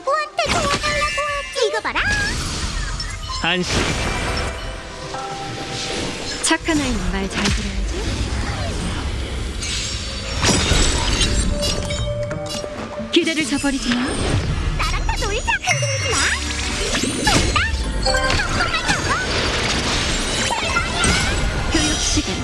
누구한테 도와달라고 하지? 이거 봐라. 안심 착한 아이는 말 잘 들어야지. 기대를 저버리지 마. 나랑 다 놀자. 흔들리지 마. 간다. 교육 시간.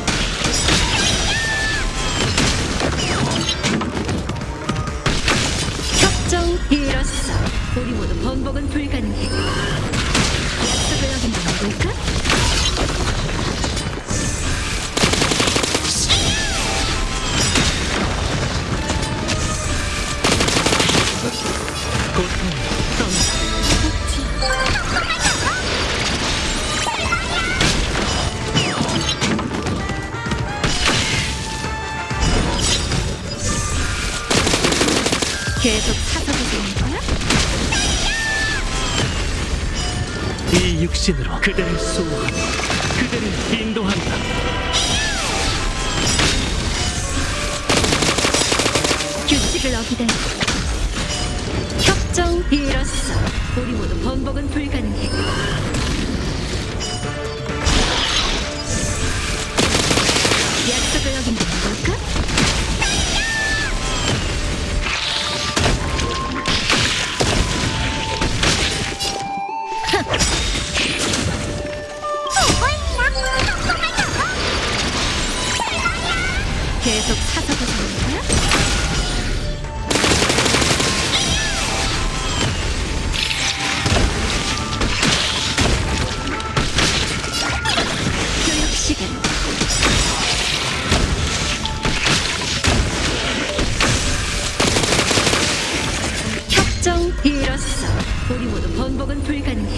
협정 이뤘어. 우리 모두 번복은 불가능해. 약속을 어긴 건 떠나 계속 사서 육신으로 그대를 수호하며 그대를 인도한다 규칙을 어기다니. 협정 이뤘어. 우리 모두 번복은 불가능해. 계속 사서도 되는 거야? 이뤘어. 우리 모두 번복은 불가능해.